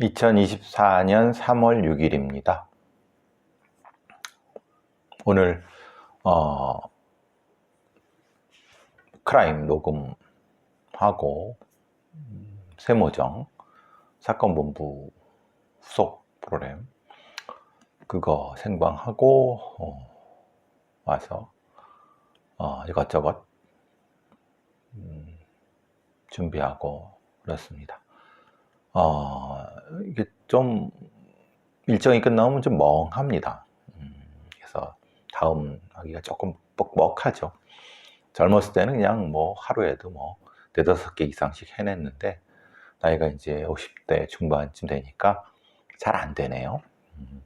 2024년 3월 6일입니다. 오늘 어, 크라임 녹음하고 음, 세모정 사건본부 후속 프로그램 그거 생방하고 어, 와서 어, 이것저것 음, 준비하고 그렇습니다. 어, 이게 좀 일정이 끝나면 좀 멍합니다. 음, 그래서 다음 하기가 조금 뻑뻑하죠. 젊었을 때는 그냥 뭐 하루에도 뭐 네다섯 개 이상씩 해냈는데 나이가 이제 50대 중반쯤 되니까 잘 안 되네요. 음,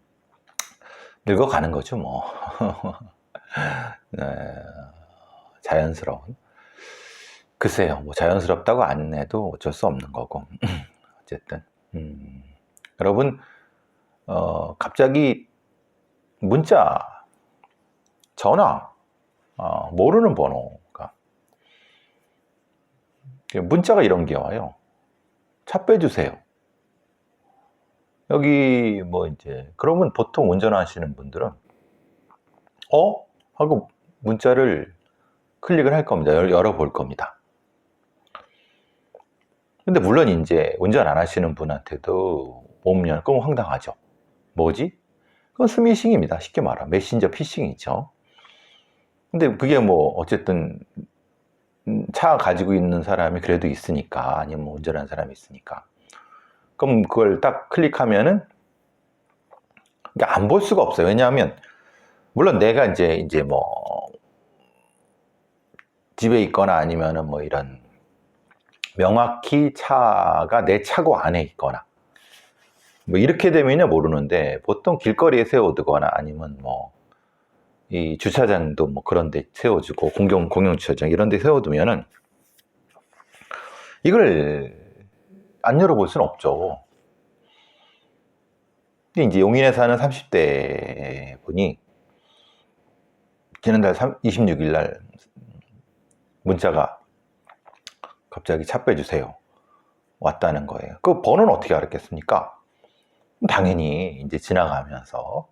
늙어가는 거죠 뭐. 네, 자연스러운. 글쎄요, 뭐 자연스럽다고 안 해도 어쩔 수 없는 거고. 어쨌든 음, 여러분 어, 갑자기 문자, 전화, 어, 모르는 번호가 문자가 이런 게 와요. 차 빼주세요. 여기 뭐 이제 그러면 보통 운전하시는 분들은 어 하고 문자를 클릭을 할 겁니다. 열- 열어볼 겁니다. 근데 물론 이제 운전 안 하시는 분한테도 못 열, 그럼 황당하죠. 뭐지? 그건 스미싱입니다. 쉽게 말하면 메신저 피싱이죠. 근데 그게 뭐 어쨌든 음, 차 가지고 있는 사람이 그래도 있으니까 아니면 뭐 운전하는 사람이 있으니까 그럼 그걸 딱 클릭하면은 안 볼 수가 없어요. 왜냐하면 물론 내가 이제 이제 뭐 집에 있거나 아니면은 뭐 이런 명확히 차가 내 차고 안에 있거나 뭐 이렇게 되면야 모르는데 보통 길거리에 세워두거나 아니면 뭐 이 주차장도 뭐 그런 데 세워주고 공용 공용 주차장 이런 데 세워두면은 이걸 안 열어볼 수는 없죠. 근데 이제 용인에 사는 30대 분이 지난달 26일 날 문자가 갑자기 차 빼주세요. 왔다는 거예요. 그 번호는 어떻게 알았겠습니까? 당연히 이제 지나가면서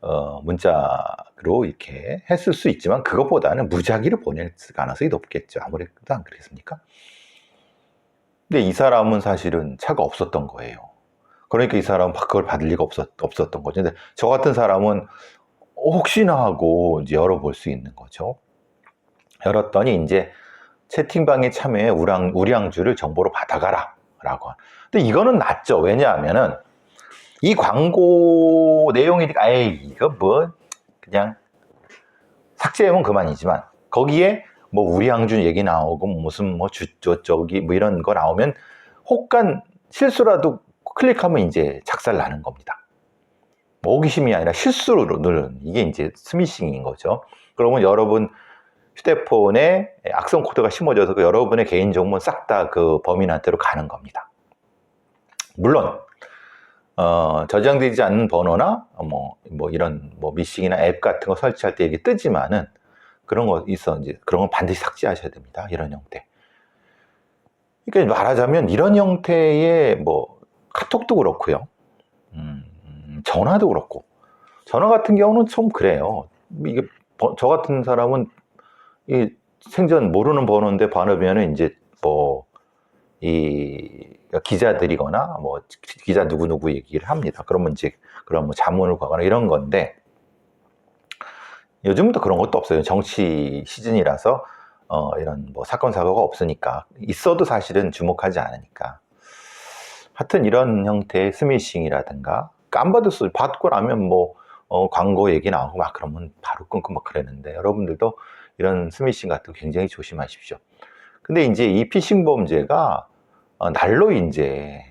어, 문자로 이렇게 했을 수 있지만 그것보다는 무작위로 보낼 가능성이 높겠죠. 아무래도 안 그렇겠습니까? 근데 이 사람은 사실은 차가 없었던 거예요. 그러니까 이 사람은 그걸 받을 리가 없었, 없었던 거죠. 근데 저 같은 사람은 혹시나 하고 이제 열어볼 수 있는 거죠. 열었더니 이제 채팅방에 참여해 우량, 우량주를 정보로 받아가라. 라고. 근데 이거는 낫죠. 왜냐하면은 이 광고 내용이, 아이, 이거 뭐, 그냥 삭제하면 그만이지만 거기에 뭐 우량주 얘기 나오고 무슨 뭐 주저 저기 뭐 이런 거 나오면 혹간 실수라도 클릭하면 이제 작살 나는 겁니다. 뭐 호기심이 아니라 실수로 누른 이게 이제 스미싱인 거죠. 그러면 여러분 휴대폰에 악성 코드가 심어져서 그 여러분의 개인 정보는 싹 다 그 범인한테로 가는 겁니다. 물론 어, 저장되지 않는 번호나 뭐, 뭐 이런 뭐 미싱이나 앱 같은 거 설치할 때 이게 뜨지만은 그런 거 있어 이제 그런 건 반드시 삭제하셔야 됩니다. 이런 형태. 그러니까 말하자면 이런 형태의 뭐 카톡도 그렇고요. 음, 전화도 그렇고 전화 같은 경우는 좀 그래요. 이게 버- 저 같은 사람은 이 생전 모르는 번호인데 번호면은 이제 뭐 이 기자들이거나 뭐 기자 누구 누구 얘기를 합니다. 그러면 이제 그런 뭐 자문을 가거나 이런 건데 요즘도 그런 것도 없어요. 정치 시즌이라서 어 이런 뭐 사건 사고가 없으니까 있어도 사실은 주목하지 않으니까 하여튼 이런 형태의 스미싱이라든가 수 받고 나면 뭐 어, 광고 얘기 나오고 막 그러면 바로 끊고 막 그랬는데 여러분들도 이런 스미싱 같은 거 굉장히 조심하십시오. 근데 이제 이 피싱 범죄가 어, 날로 이제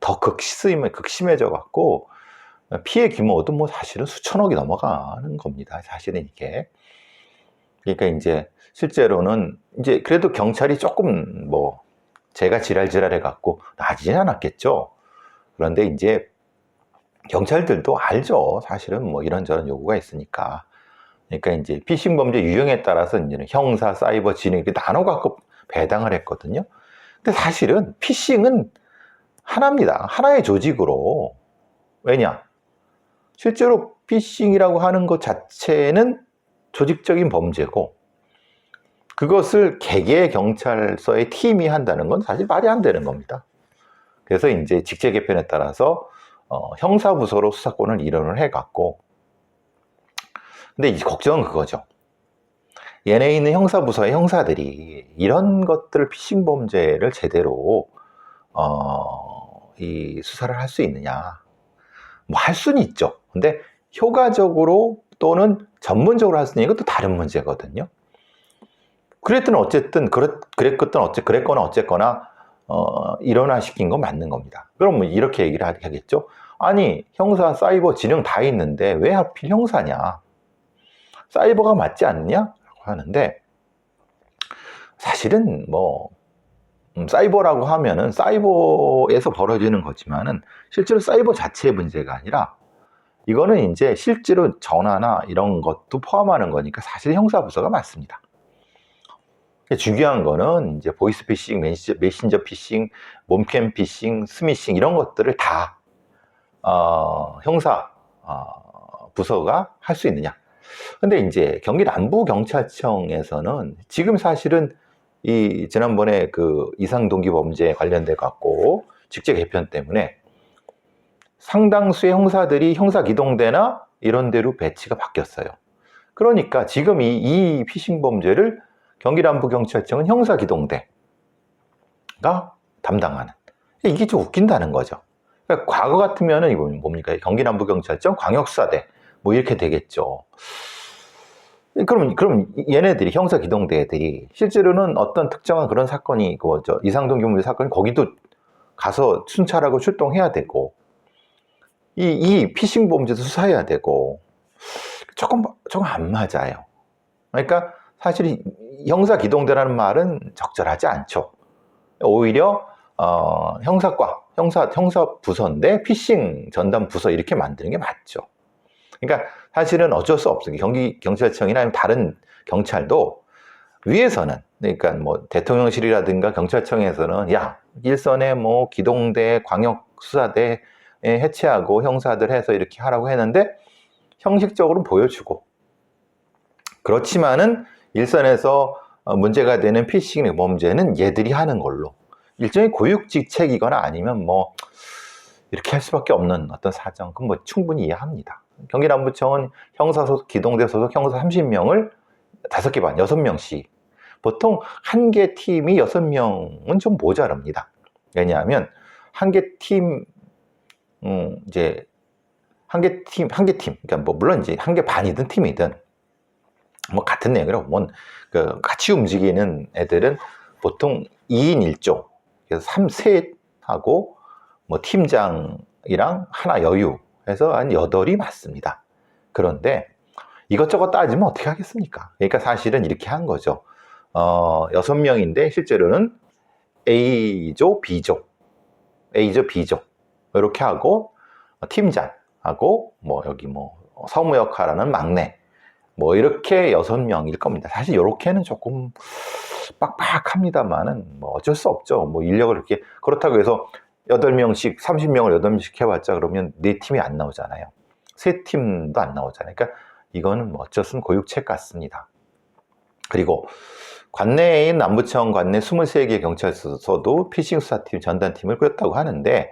더 극심해, 극심해져 갖고 피해 규모도 뭐 사실은 수천억이 넘어가는 겁니다. 사실은 이게. 그러니까 이제 실제로는 이제 그래도 경찰이 조금 뭐 제가 지랄지랄해 갖고 나지진 않았겠죠. 그런데 이제 경찰들도 알죠. 사실은 뭐 이런저런 요구가 있으니까. 그러니까 이제 피싱 범죄 유형에 따라서 이제는 형사, 사이버, 진행 이렇게 나눠 갖고 배당을 했거든요. 근데 사실은 피싱은 하나입니다. 하나의 조직으로. 왜냐? 실제로 피싱이라고 하는 것 자체는 조직적인 범죄고, 그것을 개개 경찰서의 팀이 한다는 건 사실 말이 안 되는 겁니다. 그래서 이제 직제 개편에 따라서 어, 형사부서로 수사권을 이론을 해갔고, 근데 이제 걱정은 그거죠. 얘네 있는 형사부서의 형사들이 이런 것들을 피싱 범죄를 제대로 어, 이 수사를 할 수 있느냐? 뭐 할 수는 있죠. 근데 효과적으로 또는 전문적으로 할 수 있는 것도 다른 문제거든요. 그랬든 어쨌든 그랬, 그랬건 어째 그랬거나 어쨌거나 어, 일원화시킨 건 맞는 겁니다. 그럼 뭐 이렇게 얘기를 하겠죠. 아니 형사, 사이버, 진영 다 있는데 왜 하필 형사냐? 사이버가 맞지 않느냐? 라고 하는데 사실은 뭐 음, 사이버라고 하면은 사이버에서 벌어지는 거지만은 실제로 사이버 자체의 문제가 아니라 이거는 이제 실제로 전화나 이런 것도 포함하는 거니까 사실 형사부서가 맞습니다. 중요한 거는 이제 보이스피싱, 메신저, 메신저 피싱, 몸캠 피싱, 스미싱 이런 것들을 다 어, 형사 어, 부서가 할 수 있느냐. 근데 이제 경기 남부 경찰청에서는 지금 사실은 이 지난번에 그 이상 동기 범죄 관련돼 갖고 직제 개편 때문에 상당수의 형사들이 형사 기동대나 이런 데로 배치가 바뀌었어요. 그러니까 지금 이, 이 피싱 범죄를 경기 남부 경찰청은 형사 기동대가 담당하는. 이게 좀 웃긴다는 거죠. 그러니까 과거 같으면은 이거 뭡니까? 경기 남부 경찰청 광역수사대 뭐 이렇게 되겠죠. 그럼 그럼 얘네들이 형사 기동대들이 실제로는 어떤 특정한 그런 사건이 그 저 이상동 교무 사건이 거기도 가서 순찰하고 출동해야 되고 이, 이 피싱 범죄도 수사해야 되고 조금 조금 안 맞아요. 그러니까 사실 형사 기동대라는 말은 적절하지 않죠. 오히려 어, 형사과, 형사 형사 부서인데 피싱 전담 부서 이렇게 만드는 게 맞죠. 그러니까 사실은 어쩔 수 없어요. 경기 경찰청이나 다른 경찰도 위에서는 그러니까 뭐 대통령실이라든가 경찰청에서는 야 일선에 뭐 기동대, 광역 수사대 해체하고 형사들 해서 이렇게 하라고 했는데 형식적으로 보여주고 그렇지만은 일선에서 어, 문제가 되는 피싱 범죄는 얘들이 하는 걸로 일종의 고육직책이거나 아니면 뭐 이렇게 할 수밖에 없는 어떤 사정 그건 뭐 충분히 이해합니다. 경기남부청은 형사 소속 기동대 소속 형사 30명을 다섯 개 반, 여섯 명씩 보통 한 개 팀이 여섯 명은 좀 모자랍니다. 왜냐하면 한 개 팀, 음, 이제 한 개 팀, 한 개 팀, 그러니까 뭐 물론 이제 한 개 반이든 팀이든 뭐 같은 내용이라고 뭐그 같이 움직이는 애들은 보통 2인 1조 그래서 3, 셋하고 뭐 팀장이랑 하나 여유 해서 한 8이 맞습니다. 그런데 이것저것 따지면 어떻게 하겠습니까? 그러니까 사실은 이렇게 한 거죠. 어, 6명인데 실제로는 A조, B조, A조, B조 이렇게 하고 팀장하고 뭐 여기 뭐 서무 역할하는 막내 뭐 이렇게 여섯 명일 겁니다. 사실 이렇게는 조금 빡빡합니다만은 뭐 어쩔 수 없죠. 뭐 인력을 이렇게 그렇다고 해서 여덟 명씩 30명을 여덟 명씩 해봤자 그러면 네 팀이 안 나오잖아요. 세 팀도 안 나오잖아요. 그러니까 이거는 뭐 어쩔 수 없는 고육책 같습니다. 그리고 관내인 남부청 관내 23개 경찰서도 피싱 수사팀 전단팀을 꾸렸다고 하는데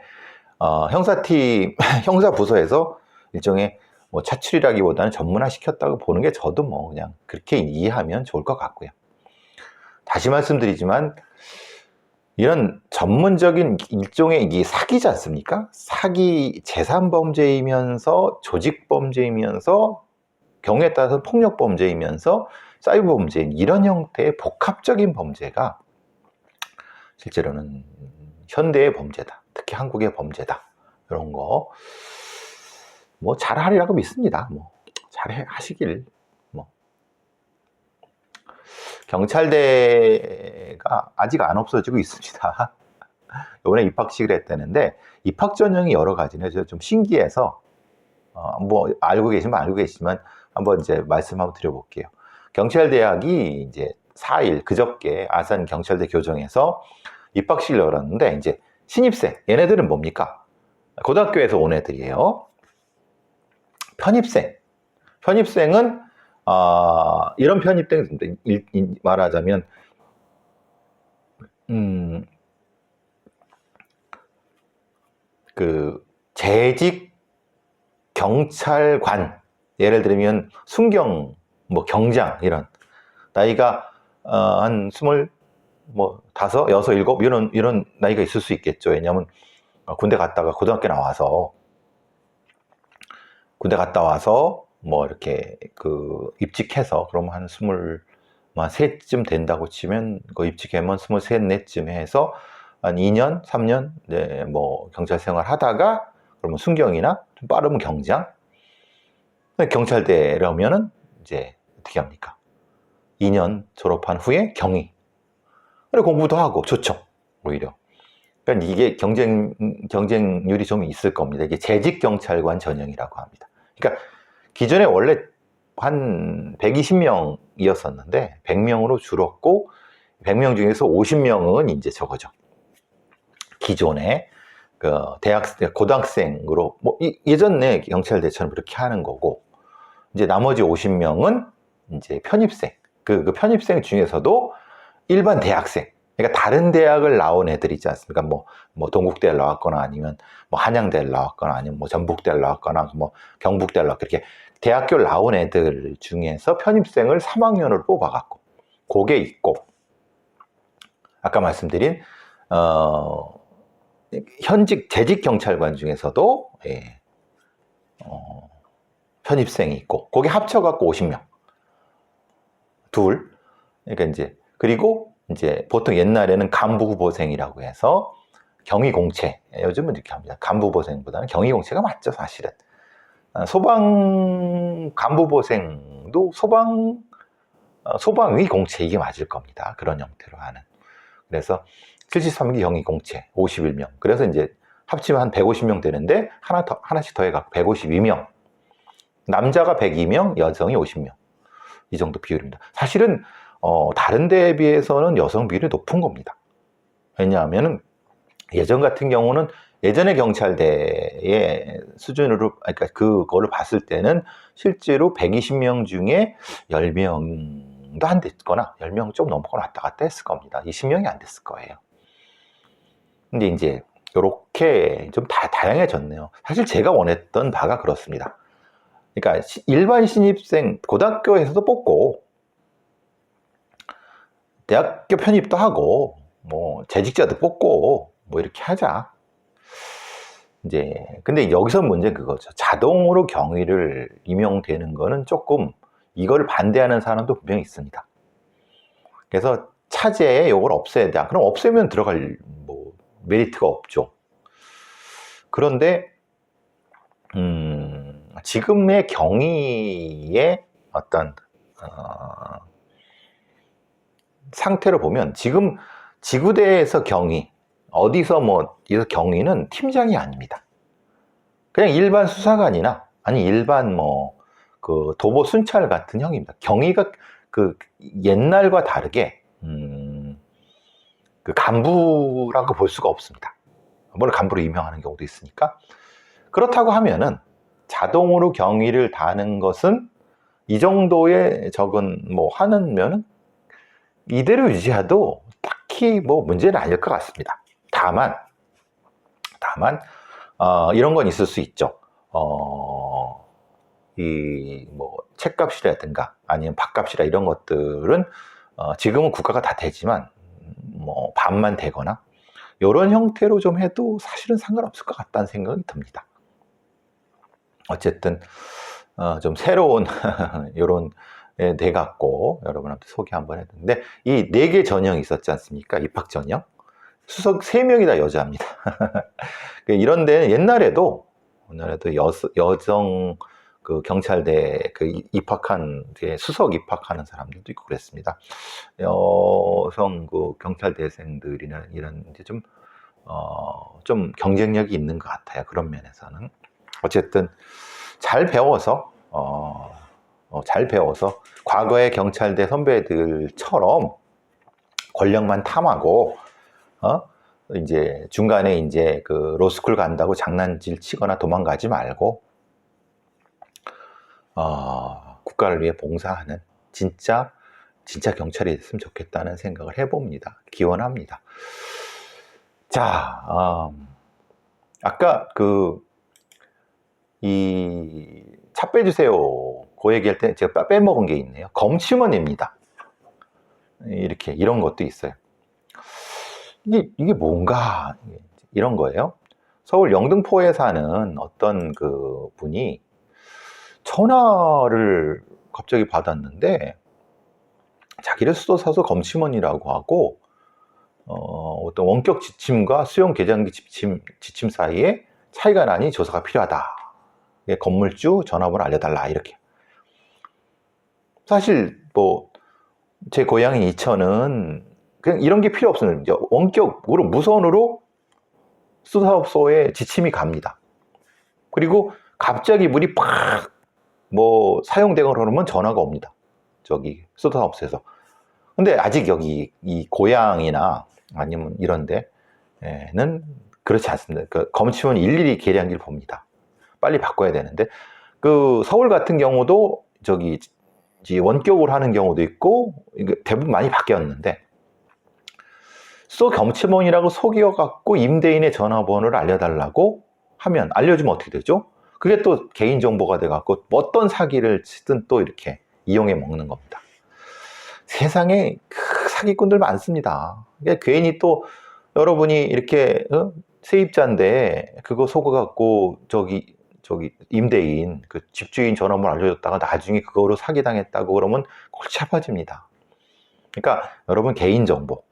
어, 형사팀 형사 부서에서 일종의 뭐 차출이라기보다는 전문화 시켰다고 보는 게 저도 뭐 그냥 그렇게 이해하면 좋을 것 같고요. 다시 말씀드리지만 이런 전문적인 일종의 이게 사기지 않습니까? 사기 재산 범죄이면서 조직 범죄이면서 경우에 따라서 폭력 범죄이면서 사이버 범죄 이런 형태의 복합적인 범죄가 실제로는 현대의 범죄다. 특히 한국의 범죄다. 이런 거 뭐 잘하리라고 믿습니다. 뭐 잘해 하시길 뭐 경찰대가 아직 안 없어지고 있습니다. 이번에 입학식을 했다는데 입학 전형이 여러 가지는 좀 신기해서 어, 뭐 알고 계시면 알고 계시지만 한번 이제 말씀 한번 드려볼게요. 경찰대학이 이제 4일 그저께 아산 경찰대 교정에서 입학식을 열었는데 이제 신입생 얘네들은 뭡니까? 고등학교에서 온 애들이에요. 편입생. 편입생은 아, 이런 편입생 일- 일- 말하자면 음, 그 재직 경찰관 예를 들면 순경 뭐 경장 이런 나이가 어, 한 스물 뭐 다섯 여섯 일곱 이런 이런 나이가 있을 수 있겠죠. 왜냐하면 어, 군대 갔다가 고등학교 나와서 군대 갔다 와서 뭐 이렇게 그 입직해서 그럼 한 스물 만 셋쯤 된다고 치면 그 입직하면 스물셋 넷쯤 해서 한 2년, 3년 네, 뭐 경찰 생활 하다가 그러면 순경이나 좀 빠르면 경장. 근데 경찰대라면은 이제 어떻게 합니까? 2년 졸업한 후에 경위. 그래 공부도 하고 좋죠. 오히려. 그러니까 이게 경쟁 경쟁률이 좀 있을 겁니다. 이게 재직 경찰관 전형이라고 합니다. 그러니까 기존에 원래 한 120명이었었는데 100명으로 줄었고 100명 중에서 50명은 이제 저거죠. 기존에 그 대학 고등학생으로 뭐 이- 예전에 경찰 대처럼 그렇게 하는 거고 이제 나머지 50명은 이제 편입생. 그, 그 편입생 중에서도 일반 대학생. 그러니까 다른 대학을 나온 애들 있지 않습니까? 뭐, 뭐 동국대를 나왔거나 아니면 뭐 한양대를 나왔거나 아니면 뭐 전북대를 나왔거나 뭐 경북대를 나왔거나 이렇게 대학교를 나온 애들 중에서 편입생을 3학년으로 뽑아갖고 그게 있고 아까 말씀드린 어, 현직 재직 경찰관 중에서도 예, 어, 편입생이 있고 거기 합쳐갖고 50명 둘 그러니까 이제 그리고 이제 보통 옛날에는 간부 후보생이라고 해서 경위공채 요즘은 이렇게 합니다 간부 후보생보다는 경위공채가 맞죠 사실은 아, 소방 간부보생도 소방 어, 소방위 공채 이게 맞을 겁니다. 그런 형태로 하는. 그래서 73기 경위 공채 51명. 그래서 이제 합치면 한 150명 되는데 하나 더 하나씩 더해갖고 152명. 남자가 102명, 여성이 50명. 이 정도 비율입니다. 사실은 어, 다른 데에 비해서는 여성 비율이 높은 겁니다. 왜냐하면은 예전 같은 경우는 예전의 경찰대의 수준으로, 그러니까 그거를 봤을 때는 실제로 120명 중에 10명도 안 됐거나 10명 좀 넘거나 왔다 갔다 했을 겁니다. 20명이 안 됐을 거예요. 근데 이제 이렇게 좀 다, 다양해졌네요. 사실 제가 원했던 바가 그렇습니다. 그러니까 시- 일반 신입생 고등학교에서도 뽑고 대학교 편입도 하고 뭐 재직자도 뽑고 뭐 이렇게 하자. 이제 근데 여기서 문제 그거죠. 자동으로 경위를 임용되는 거는 조금 이걸 반대하는 사람도 분명히 있습니다. 그래서 차제에 이걸 없애야 돼. 그럼 없애면 들어갈 뭐 메리트가 없죠. 그런데 음, 지금의 경위의 어떤 어, 상태를 보면 지금 지구대에서 경위 어디서 뭐 이서 경위는 팀장이 아닙니다. 그냥 일반 수사관이나 아니 일반 뭐 그 도보 순찰 같은 형입니다. 경위가 그 옛날과 다르게 음, 그 간부라고 볼 수가 없습니다. 뭘 간부로 임명하는 경우도 있으니까 그렇다고 하면은 자동으로 경위를 다는 것은 이 정도의 적은 뭐 하는 면은 이대로 유지해도 딱히 뭐 문제는 아닐 것 같습니다. 다만, 다만, 어, 이런 건 있을 수 있죠. 어, 이, 뭐, 책값이라든가 아니면 밥값이라 이런 것들은 어, 지금은 국가가 다 되지만, 음, 뭐, 반만 되거나, 이런 형태로 좀 해도 사실은 상관없을 것 같다는 생각이 듭니다. 어쨌든, 어, 좀 새로운, 이런, 돼 갖고 여러분한테 소개 한번 했는데 이 네 개 전형이 있었지 않습니까? 입학 전형. 수석 세명이다 여자입니다. 이런 데는 옛날에도 옛날에도 여, 여성 그 경찰대 그 이- 입학한 수석 입학하는 사람들도 있고 그랬습니다. 여성 그 경찰대생들이나 이런 이제 좀 어, 좀 경쟁력이 있는 것 같아요. 그런 면에서는. 어쨌든 잘 배워서 어, 어, 잘 배워서 과거의 경찰대 선배들처럼 권력만 탐하고 어? 이제 중간에 이제 그 로스쿨 간다고 장난질 치거나 도망가지 말고 어, 국가를 위해 봉사하는 진짜 진짜 경찰이 됐으면 좋겠다는 생각을 해봅니다. 기원합니다. 자, 음, 아까 그 이 차 빼주세요. 그 얘기할 때 제가 빼- 빼먹은 게 있네요. 검침원입니다. 이렇게 이런 것도 있어요. 이게 이게 뭔가 이런 거예요. 서울 영등포에 사는 어떤 그 분이 전화를 갑자기 받았는데 자기를 수도사서 검침원이라고 하고 어, 어떤 원격 지침과 수용 계장기 지침, 지침 사이에 차이가 나니 조사가 필요하다. 예, 건물주 전화번호 알려달라 이렇게. 사실 뭐 제 고향인 이천은 그냥 이런 게 필요. 이제 원격으로 무선으로 수사업소에 지침이 갑니다. 그리고 갑자기 물이 팍 뭐 사용되거나 그러면 전화가 옵니다. 저기 수사업소에서. 근데 아직 여기 이 고향이나 아니면 이런 데는 그렇지 않습니다. 그 검침은 일일이 계량기를 봅니다. 빨리 바꿔야 되는데 그 서울 같은 경우도 저기 원격으로 하는 경우도 있고 대부분 많이 바뀌었는데 소 경치몬이라고 속여갖고 임대인의 전화번호를 알려달라고 하면 알려주면 어떻게 되죠? 그게 또 개인정보가 돼 갖고 어떤 사기를 치든 또 이렇게 이용해 먹는 겁니다. 세상에 그 사기꾼들 많습니다. 이게 괜히 또 여러분이 이렇게 어? 세입자인데 그거 속아갖고 저기 저기 임대인 그 집주인 전화번호 알려줬다가 나중에 그거로 사기당했다고 그러면 골치 아파집니다. 그러니까 여러분 개인정보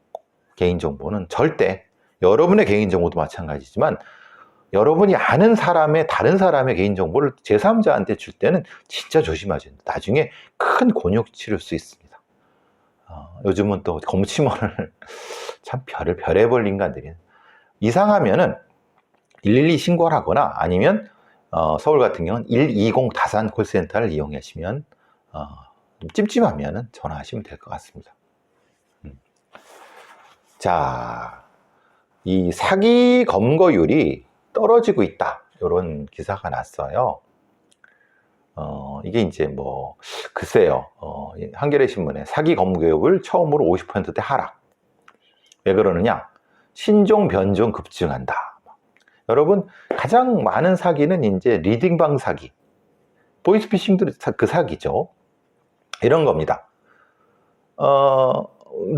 개인정보는 절대 여러분의 개인정보도 마찬가지지만 여러분이 아는 사람의 다른 사람의 개인정보를 제3자한테 줄 때는 진짜 조심하셔야 돼요. 나중에 큰 곤욕 치를 수 있습니다. 어, 요즘은 또 검침원을 참 별을 별의별 인간들이 이상하면은 112 신고를 하거나 아니면 어, 서울 같은 경우는 120 다산 콜센터를 이용하시면 어, 좀 찜찜하면 전화하시면 될 것 같습니다. 음. 자, 이 사기 검거율이 떨어지고 있다. 이런 기사가 났어요. 어, 이게 이제 뭐, 글쎄요. 어, 이 한겨레 신문에 사기 검거율 처음으로 50%대 하락. 왜 그러느냐? 신종 변종 급증한다. 여러분, 가장 많은 사기는 이제 리딩방 사기. 보이스피싱도 그 사기죠. 이런 겁니다. 어,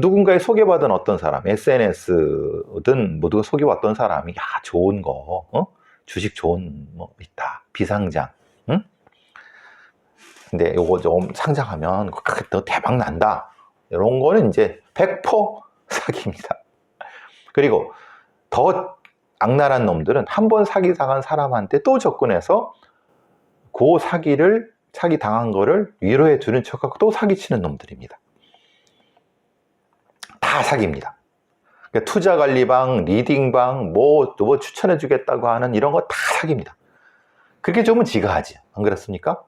누군가의 소개받은 어떤 사람, SNS든 모두 소개받던 사람이, 야, 좋은 거, 어? 주식 좋은 뭐 있다. 비상장, 응? 근데 요거 좀 상장하면 더 대박 난다. 이런 거는 이제 100% 사기입니다. 그리고 더 악랄한 놈들은 한 번 사기 당한 사람한테 또 접근해서 그 사기를 사기 당한 거를 위로해 주는 척하고 또 사기치는 놈들입니다. 다 사기입니다. 그러니까 투자 관리방, 리딩방, 뭐, 뭐 추천해 주겠다고 하는 이런 거 다 사기입니다. 그렇게 좀 지가 하지. 안 그렇습니까?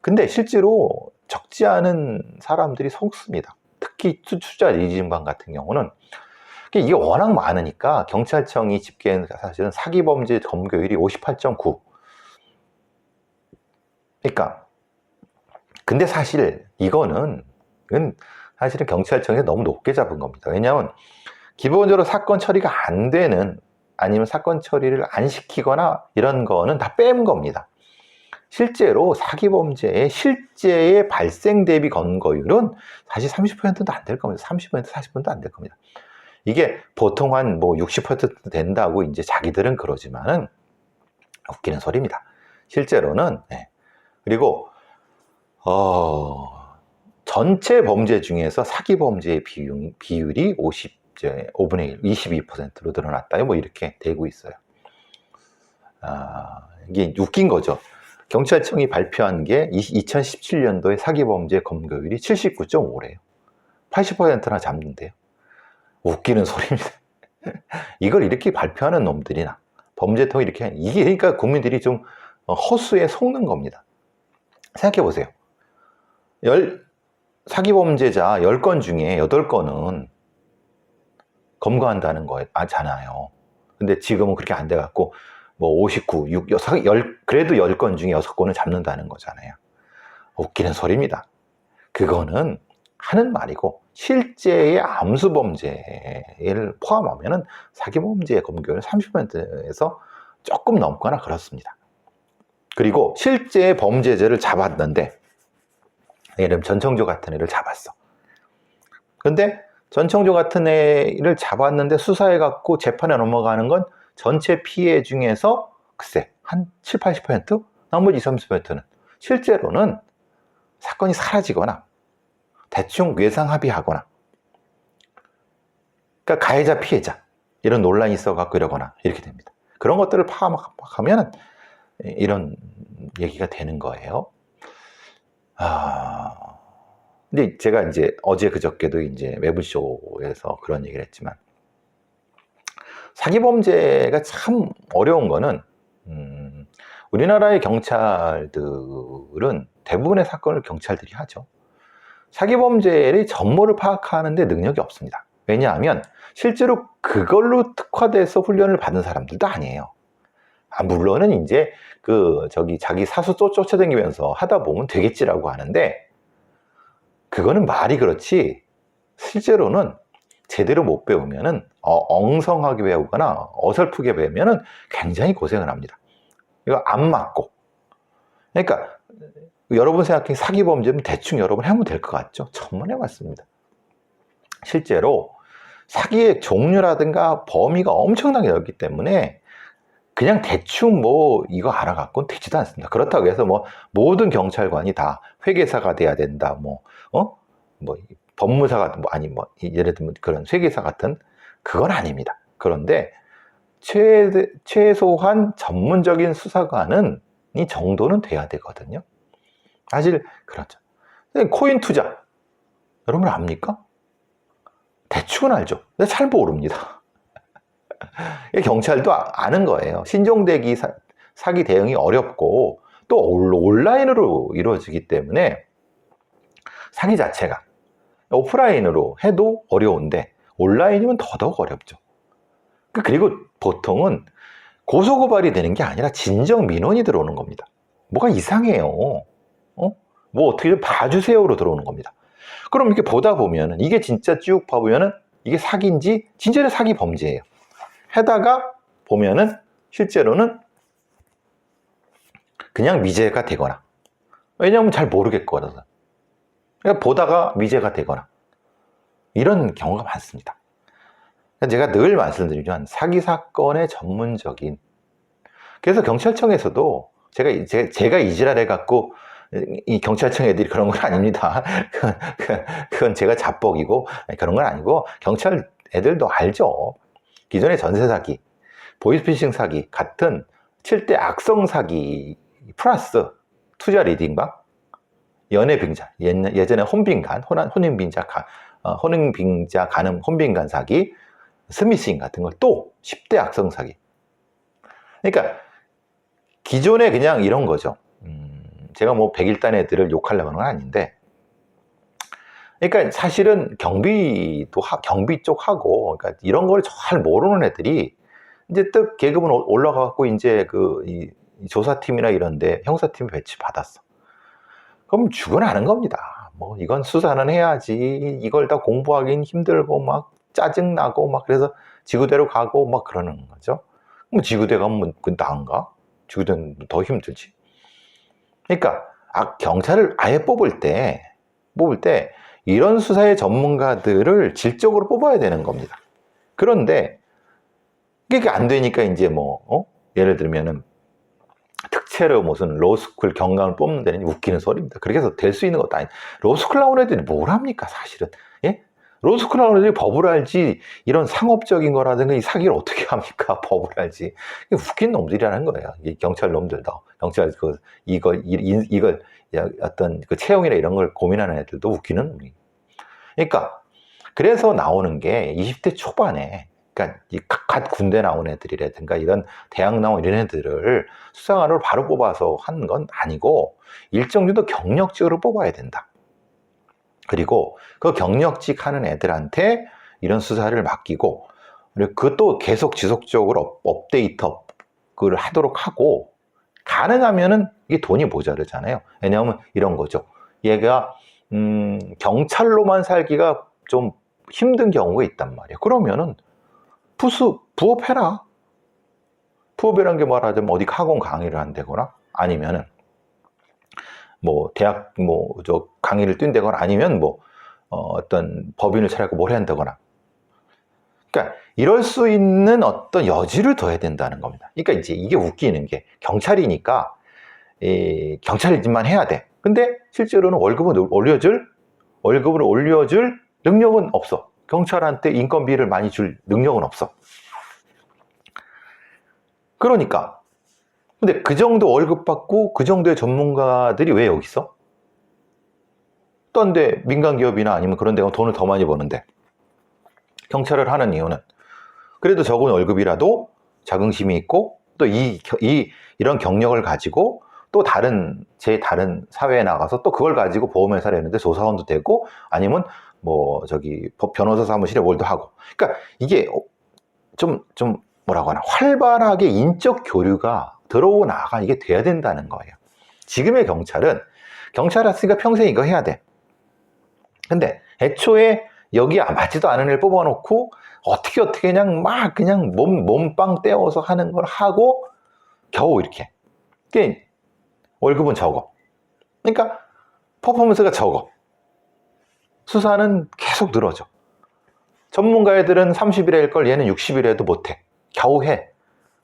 근데 실제로 적지 않은 사람들이 속습니다. 특히 투- 투자 리딩방 같은 경우는 이게 워낙 많으니까 경찰청이 집계한 사실은 사기 범죄 검거율이 58.9. 그러니까 근데 사실 이거는 사실은 경찰청에서 너무 높게 잡은 겁니다. 왜냐하면 기본적으로 사건 처리가 안 되는 아니면 사건 처리를 안 시키거나 이런 거는 다 뺀 겁니다. 실제로 사기 범죄의 실제의 발생 대비 검거율은 사실 30%도 안 될 겁니다. 30% 40%도 안 될 겁니다. 이게 보통 한 뭐 60% 된다고 이제 자기들은 그러지만은 웃기는 소리입니다. 실제로는 예. 그리고 어 전체 범죄 중에서 사기 범죄의 비율, 비율이 50, 이제 5분의 1, 22%로 늘어났다. 뭐 이렇게 되고 있어요. 아, 이게 웃긴 거죠. 경찰청이 발표한 게 2017년도에 사기 범죄 검거율이 79.5래요. 80%나 잡는데요. 웃기는 소리입니다. 이걸 이렇게 발표하는 놈들이나 범죄통이 이렇게 이게 그러니까 국민들이 좀 어, 허수에 속는 겁니다. 생각해 보세요. 열 사기 범죄자 10건 중에 8건은 검거한다는 거잖아요. 근데 지금은 그렇게 안 돼 갖고 뭐 59, 6, 6, 열, 그래도 10건 중에 6건을 잡는다는 거잖아요. 웃기는 소리입니다. 그거는 하는 말이고 실제의 암수 범죄를 포함하면은 사기 범죄의 검거율은 30%에서 조금 넘거나 그렇습니다. 그리고 실제 범죄자를 잡았는데 예를 들면 전청조 같은 애를 잡았어. 근데 전청조 같은 애를 잡았는데 수사해 갖고 재판에 넘어가는 건 전체 피해 중에서 글쎄 한 7, 80% 나머지 20, 30%는 실제로는 사건이 사라지거나 대충 외상 합의하거나 그러니까 가해자 피해자 이런 논란이 있어 갖고 이러거나 이렇게 됩니다. 그런 것들을 파악하면 이런 얘기가 되는 거예요. 아 근데 제가 이제 어제 그저께도 이제 매블쇼에서 그런 얘기를 했지만 사기 범죄가 참 어려운 거는 음, 우리나라의 경찰들은 대부분의 사건을 경찰들이 하죠. 사기 범죄의 전모를 파악하는 데 능력이 없습니다. 왜냐하면 실제로 그걸로 특화돼서 훈련을 받은 사람들도 아니에요. 아, 물론은 이제 그 저기 자기 사수 쫓아다니면서 하다 보면 되겠지라고 하는데 그거는 말이 그렇지 실제로는 제대로 못 배우면은 어, 엉성하게 배우거나 어설프게 배우면은 굉장히 고생을 합니다. 이거 안 맞고. 그러니까 여러분 생각해 사기 범죄면 대충 여러분 하면 될 것 같죠? 천만에 맞습니다. 실제로 사기의 종류라든가 범위가 엄청나게 넓기 때문에 그냥 대충 뭐 이거 알아갖고는 되지도 않습니다. 그렇다고 해서 뭐 모든 경찰관이 다 회계사가 돼야 된다. 뭐 어? 뭐 법무사가 뭐 아니 뭐 예를 들면 그런 회계사 같은 그건 아닙니다. 그런데 최, 최소한 전문적인 수사관은 이 정도는 돼야 되거든요. 사실 그렇죠. 코인 투자 여러분 압니까? 대충은 알죠. 근데 잘 모릅니다. 경찰도 아, 아는 거예요. 신종대기 사, 사기 대응이 어렵고 또 온라인으로 이루어지기 때문에 사기 자체가 오프라인으로 해도 어려운데 온라인이면 더더욱 어렵죠. 그, 그리고 보통은 고소고발이 되는 게 아니라 진정 민원이 들어오는 겁니다. 뭐가 이상해요. 어? 뭐 어떻게 좀 봐주세요로 들어오는 겁니다. 그럼 이렇게 보다 보면은 이게 진짜 쭉 봐보면은 이게 사기인지 진짜로 사기 범죄예요. 해다가 보면은 실제로는 그냥 미제가 되거나 왜냐하면 잘 모르겠거든. 그러니까 보다가 미제가 되거나 이런 경우가 많습니다. 제가 늘 말씀드리지만 사기 사건의 전문적인 그래서 경찰청에서도 제가 제가 이지랄해 갖고 이 경찰청 애들이 그런 건 아닙니다. 그건 제가 자뻑이고 그런 건 아니고 경찰 애들도 알죠. 기존의 전세 사기, 보이스피싱 사기 같은 7대 악성 사기 플러스 투자 리딩방, 연애 빙자, 예전에 혼빈간, 혼인 빙자, 혼인 빙자 가늠 혼빈간 사기, 스미싱 같은 걸 또 10대 악성 사기. 그러니까 기존에 그냥 이런 거죠. 음, 제가 뭐 백일단 애들을 욕하려고 하는 건 아닌데, 그러니까 사실은 경비도 하, 경비 쪽하고, 그러니까 이런 걸 잘 모르는 애들이 이제 또 계급은 올라가고 이제 그 이, 조사팀이나 이런데 형사팀 배치 받았어. 그럼 죽어나는 겁니다. 뭐 이건 수사는 해야지. 이걸 다 공부하긴 힘들고 막 짜증 나고 막 그래서 지구대로 가고 막 그러는 거죠. 뭐 지구대 가면 그 나은가? 지구대는 더 힘들지. 그러니까 아, 경찰을 아예 뽑을 때 뽑을 때 이런 수사의 전문가들을 질적으로 뽑아야 되는 겁니다. 그런데 이게 안 되니까 이제 뭐 어? 예를 들면은 특채로 무슨 로스쿨 경감을 뽑는 데는 웃기는 소리입니다. 그렇게 해서 될 수 있는 것도 아니. 로스쿨 나온 애들이 뭘 합니까, 사실은? 예? 로스쿨 나온 애들이 법을 알지, 이런 상업적인 거라든가 이 사기를 어떻게 합니까? 법을 알지. 웃긴 놈들이라는 거예요. 이 경찰 놈들도. 경찰 그, 이걸, 이, 이걸, 어떤 그 채용이나 이런 걸 고민하는 애들도 웃기는 놈이. 그러니까, 그래서 나오는 게 20대 초반에 그러니까 갓 군대 나온 애들이라든가 이런 대학 나온 이런 애들을 수사관으로 바로 뽑아서 한건 아니고 일정 정도 경력직으로 뽑아야 된다. 그리고 그 경력직 하는 애들한테 이런 수사를 맡기고 그리고 그것도 계속 지속적으로 업- 업데이트를 하도록 하고 가능하면은 이게 돈이 모자르잖아요. 왜냐하면 이런 거죠. 얘가 음, 경찰로만 살기가 좀 힘든 경우가 있단 말이에요. 그러면은 부수 부업해라. 부업이라는 게 말하자면 어디 학원 강의를 한다거나 아니면은 뭐 대학 뭐 저 강의를 뛴다거나 아니면 뭐 어, 떤 법인을 차리고 뭘 한다거나 그러니까 이럴 수 있는 어떤 여지를 둬야 된다는 겁니다. 그러니까 이제 이게 웃기는 게 경찰이니까 이 경찰만 해야 돼. 근데 실제로는 월급을 올려줄 월급을 올려줄 능력은 없어. 경찰한테 인건비를 많이 줄 능력은 없어. 그러니까 근데 그 정도 월급 받고 그 정도의 전문가들이 왜 여기 있어? 떤데 민간 기업이나 아니면 그런 데가 돈을 더 많이 버는데? 경찰을 하는 이유는? 그래도 적은 월급이라도 자긍심이 있고 또이 이, 이런 경력을 가지고 또 다른 제 다른 사회에 나가서 또 그걸 가지고 보험회사를 했는데 조사원도 되고 아니면 뭐 저기 법- 변호사 사무실에 뭘도 하고. 그러니까 이게 좀좀 뭐라고 하나? 활발하게 인적 교류가 들어오고 나가 이게 돼야 된다는 거예요. 지금의 경찰은 경찰 왔으니까 평생 이거 해야 돼. 근데 애초에 여기 맞지도 않은 애를 뽑아놓고 어떻게 어떻게 그냥 막 그냥 몸 몸빵 떼어서 하는 걸 하고 겨우 이렇게. 그게 월급은 적어. 그러니까 퍼포먼스가 적어. 수사는 계속 늘어져. 전문가 애들은 30일 할걸 얘는 60일 해도 못해. 겨우 해.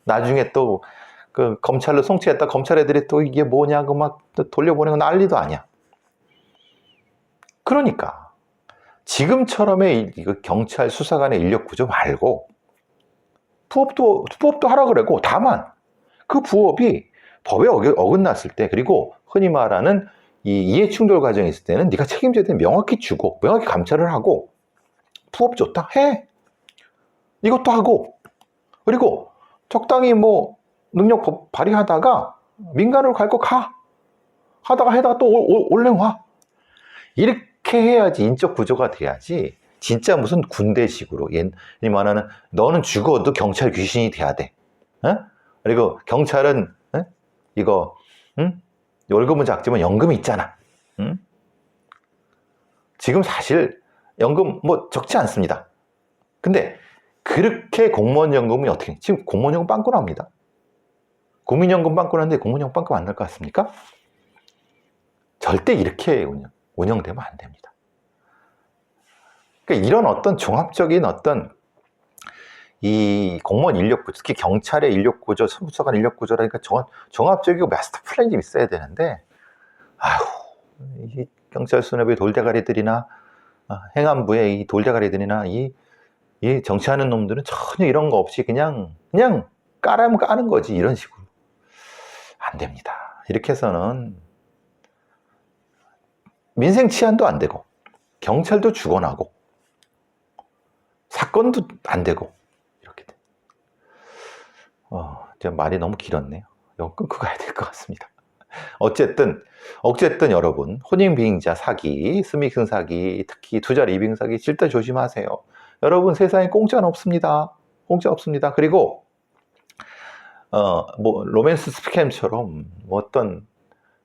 나중에 또 그 검찰로 송치했다. 검찰 애들이 또 이게 뭐냐고 막또 돌려보내고 난리도 아니야. 그러니까 지금처럼의 경찰 수사관의 인력 구조 말고 부업도 부업도 하라 그러고 다만 그 부업이 법에 어긋났을 때 그리고 흔히 말하는 이 이해 충돌 과정이 있을 때는 네가 책임져야 되는 명확히 주고 명확히 감찰을 하고 부업 좋다. 해. 이것도 하고. 그리고 적당히 뭐 능력 법- 발휘하다가 민간으로 갈 거 가 하다가 해다가 또 올- 올래 와 이렇게 해야지 인적 구조가 돼야지 진짜 무슨 군대식으로 옛 말하는 너는 죽어도 경찰 귀신이 돼야 돼 어? 그리고 경찰은 어? 이거 응? 월급은 작지만 연금이 있잖아 응? 지금 사실 연금 뭐 적지 않습니다 근데 그렇게 공무원 연금이 어떻게 지금 공무원 연금 빵꾸 납니다 국민연금 빵꾸 나는데 공무원 연금 빵꾸 안날 것 같습니까? 절대 이렇게 운영, 운영되면 안 됩니다. 그러니까 이런 어떤 종합적인 어떤 이 공무원 인력 구조, 특히 경찰의 인력 구조, 사무소관 인력 구조라니까 종, 종합적이고 마스터 플랜이 좀 있어야 되는데, 아휴, 이 경찰 수뇌부의 돌대가리들이나 어, 행안부의 이 돌대가리들이나 이, 이 정치하는 놈들은 전혀 이런 거 없이 그냥 그냥 까라면 까는 거지 이런 식으로 안 됩니다. 이렇게 해서는 민생 치안도 안 되고 경찰도 죽어나고 사건도 안 되고 이렇게 돼. 어, 제가 말이 너무 길었네요. 이거 끊고 가야 될 것 같습니다. 어쨌든 어쨌든 여러분 혼인 비행자 사기, 스미킹 사기, 특히 투자 리빙 사기 절대 조심하세요. 여러분 세상에 공짜는 없습니다. 공짜 없습니다. 그리고 어 뭐 로맨스 스캠처럼 뭐 어떤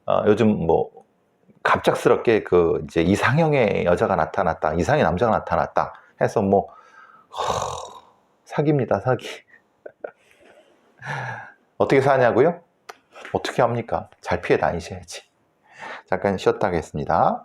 어, 요즘 뭐 갑작스럽게 그 이제 이상형의 여자가 나타났다, 이상의 남자가 나타났다 해서 뭐 허, 사기입니다, 사기. 어떻게 사냐고요? 어떻게 합니까? 잘 피해 다니셔야지. 잠깐 쉬었다 하겠습니다.